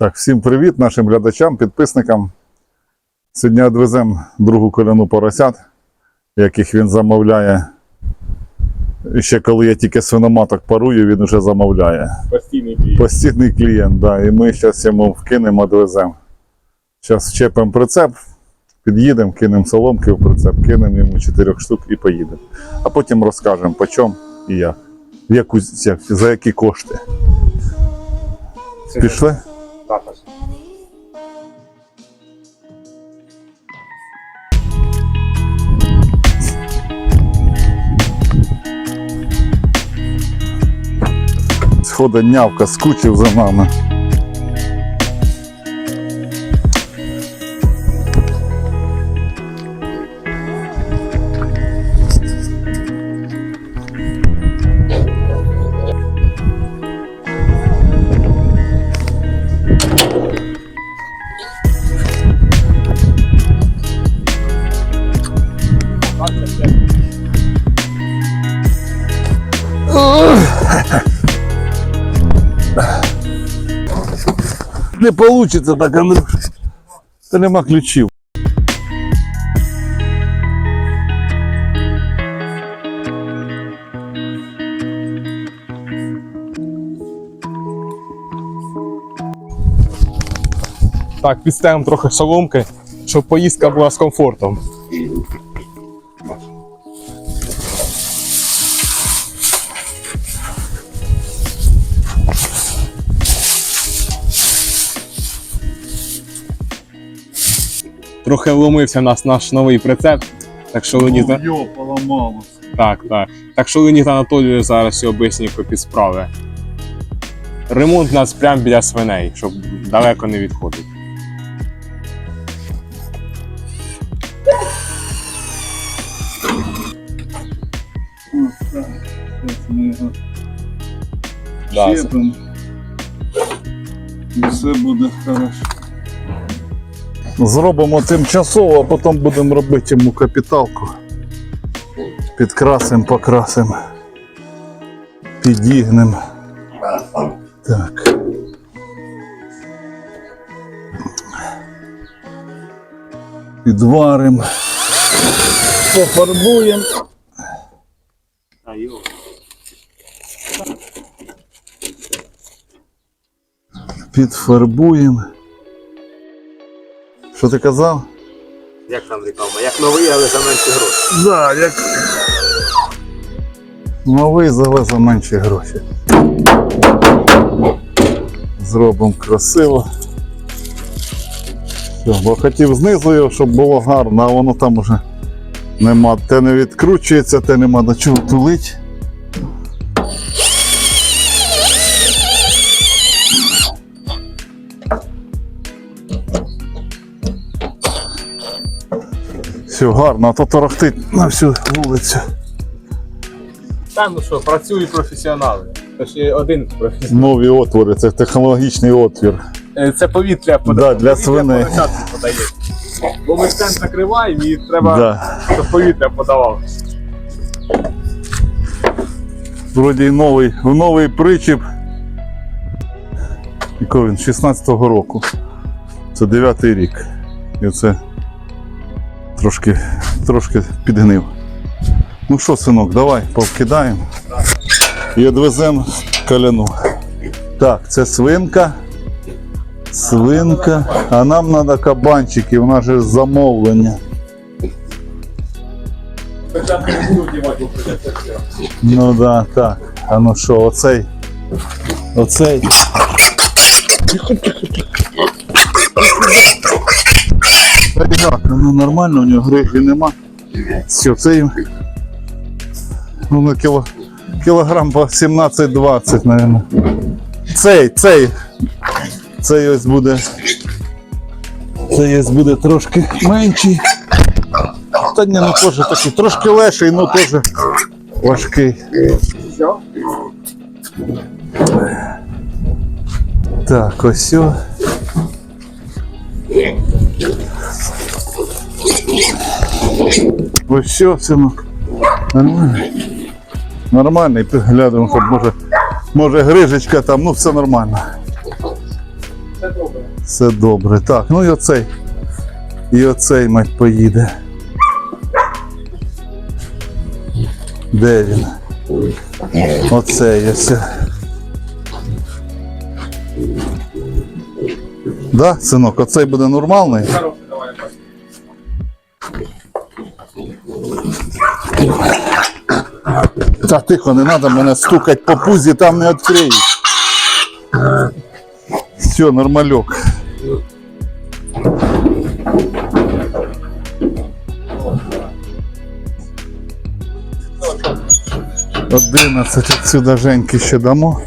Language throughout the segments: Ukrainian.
Так, всім привіт нашим глядачам, підписникам. Сьогодні відвеземо другу коляну поросят, яких він замовляє. І Ще коли я тільки свиноматок парую, він вже замовляє. Постійний клієнт. Постійний клієнт, да, і ми зараз йому вкинемо, відвеземо. Зараз вчепимо прицеп, під'їдемо, кинемо соломки в прицеп, кинемо йому 4 штук і поїдемо. А потім розкажемо, по чому і як. Яку, за які кошти. Це Пішли? Схода нявка скучив за нами. Не получится так, Андрюш. Та нема ключів. Так, підставимо трохи соломки, щоб поїздка була з комфортом. Трохи вломився нас наш новий прицеп. Так що Леонід, Йо, поламалося. так, так. Так що Леонід Анатолію зараз все обисненько підсправи. Ремонт у нас прямо біля свиней, щоб далеко не відходити. Його Да. І все буде хорошо. Зробимо тимчасово, а потім будемо робити йому капіталку. Підкрасимо, покрасимо. Підігнемо. Так. Підваримо. Пофарбуємо. Підфарбуємо. Що ти казав? Як там реклама? Як новий, але за менші гроші. Да, як. Новий але за менші гроші. Зробимо красиво. Все, бо хотів знизу його, щоб було гарно, а воно там уже нема. Те не відкручується, те нема до чого тулить. Все гарно, а то торохтить на всю вулицю. Та ну що, працюють професіонали. Тож є один професіонал. Нові отвори, це технологічний отвір. Е, Це повітря Да, подає. для свиней. подає. Бо ми стенд закриваємо і треба, Да. щоб повітря подавав. Вроді й новий, в новий причіп. Якого він? 16-го року. Це 9-й рік. І це трошки, трошки підгнив. Ну що, синок, давай повкидаємо і відвеземо каляну. Так, це свинка. Свинка. А нам треба кабанчики, у нас же замовлення. Ну да, так. А ну що, оцей. Оцей. Та як, ну нормально, у нього грижі нема. Все, цей. Ну, на кіло, кілограм по 17-20, мабуть. Цей, цей. Цей ось буде. Цей ось буде трошки менший. Та ні, ну теж такий, трошки легший, ну теж важкий. Все? Так, ось сьо. Ось все, синок. Нормально. Нормальний, глянемо, щоб може, може грижечка там, ну все нормально. Все добре. Так, ну і оцей. І оцей мать поїде. Де він? Оцей ось. Да, синок, оцей буде нормальний. Та тихо, не треба мене стукати по пузі, там не відкриють. Все, нормальок. Одинадцять отсюда Женьки ще дамо.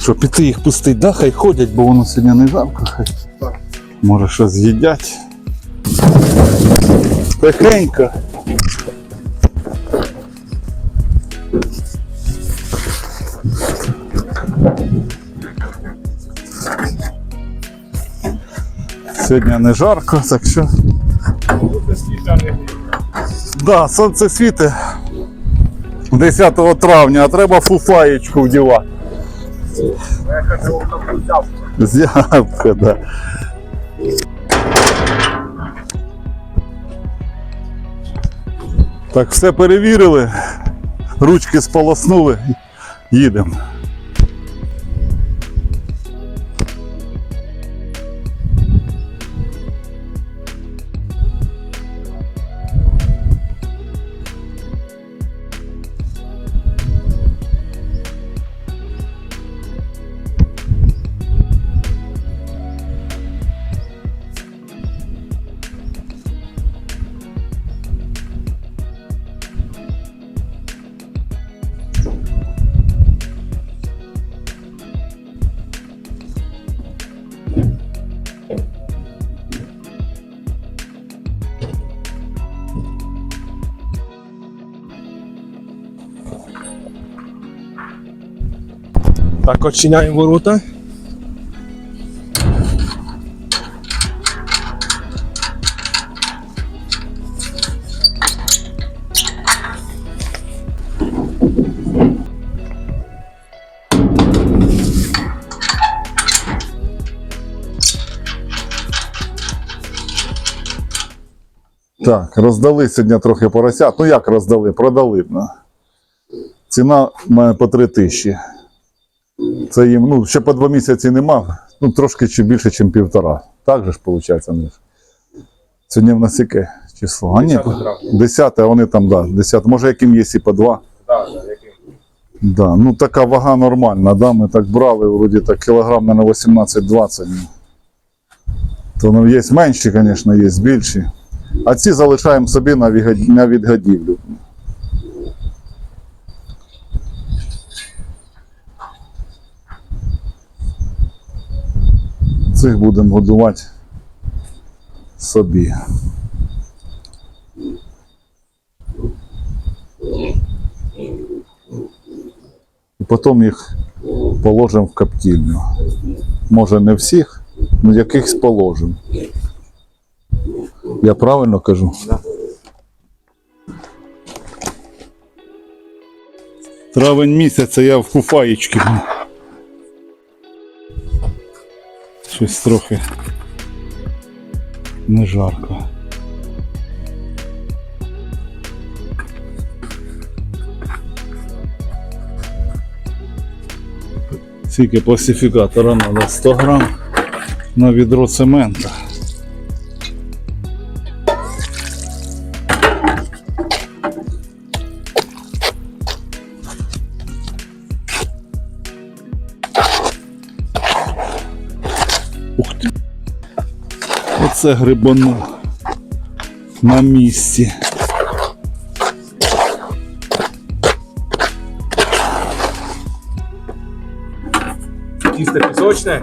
Що, піти їх пустить, да, хай ходять, бо воно сьогодні не жарко, хай. Може щось з'їдять. Тихенько. Сьогодні не жарко, так що. Да, сонце світить 10 травня, а треба фуфаєчку вдівати. Зябка, да. Так, все перевірили, ручки сполоснули, їдемо. Так, очиняємо ворота. Так, роздали сьогодні трохи поросят. Ну як роздали? Продали. Ціна по 3 тисячі. Це їм, ну, ще по два місяці нема, ну трошки чи більше, ніж півтора. Так же ж виходить, не. Сьогодні в нас яке число? А ні, 10 а вони там, да, 10. Може, яким є і по два. Так, яким? Да, ну така вага нормальна, да, ми так брали, вроді так кілограм на 18-20. ну. То ну, є менші, звісно, є більші. А ці залишаємо собі на, відгодівлю. Цих будемо годувати собі. І потім їх положимо в коптильню. Може не всіх, але якихось положимо. Я правильно кажу? Травень місяця я в куфаєчки. Щось трохи не жарко. Тільки пластифікатора треба? 100 грам на відро цемента. Оце грибанув на місці. Тісто пісочне.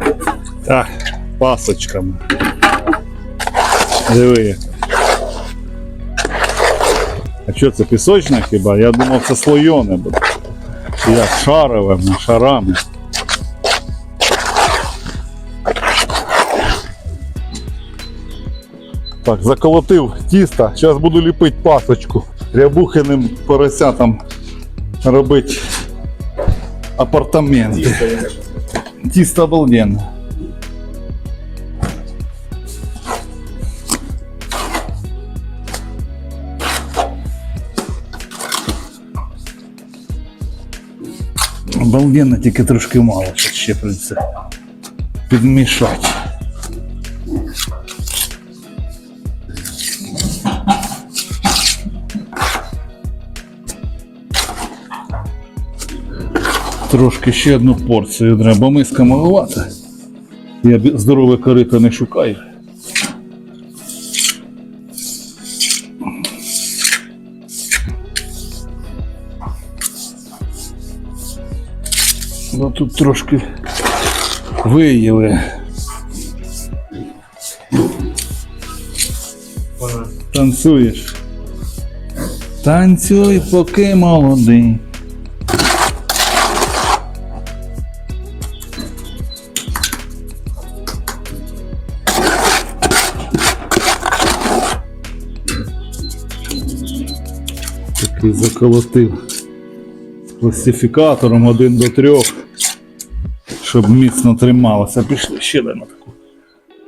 Так, пасочками. Диви. А що це пісочне хіба? Я думав, це слойоне буде. Як шарове, ну, шарами. Так, заколотив тісто. Зараз буду ліпити пасочку. Рябухиним поросятам робити апартаменти. Тісто обалденно. Обалденно, тільки трошки мало, ще прийдеться підмішати. Трошки ще одну порцію треба, миска маловата. Я здорове корито не шукаю. Ну тут трошки виїли. Танцюєш. Танцюй, поки молодий. Такий заколотив з класифікатором 1 до 3, щоб міцно трималося. Пішли ще на таку,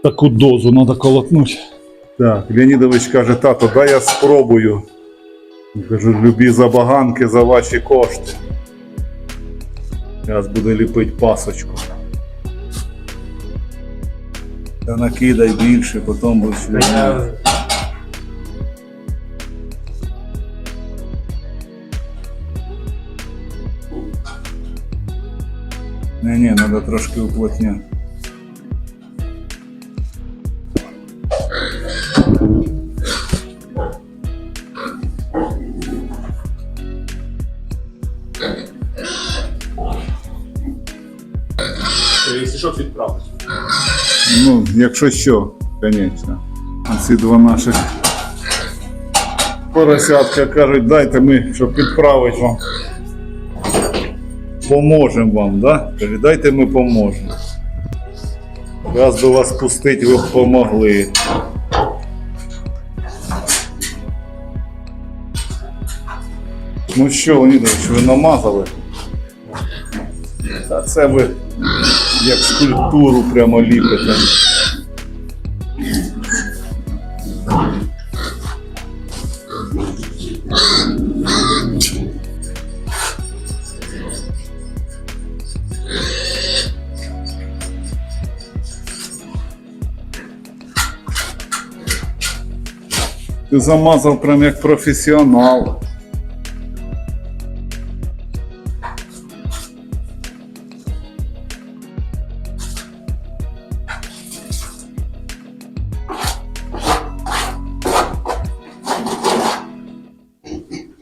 таку дозу треба колотнути. Так, Леонідович каже, тато, дай я спробую. Я кажу, любі забаганки за ваші кошти. Зараз буде ліпити пасочку. Та накидай більше, потім будеш. Не, не, надо трошки уплотняти. Якщо що, відправити. Ну, якщо що, звісно. А ці два наших поросятка кажуть, дайте ми, щоб підправити вам. Поможемо вам, да? Передайте, ми поможемо. Раз до вас пустить, ви помогли. Ну що, Леонідович, ви намазали? Та це ви як скульптуру прямо ліпите. Ти замазав прям як професіонал.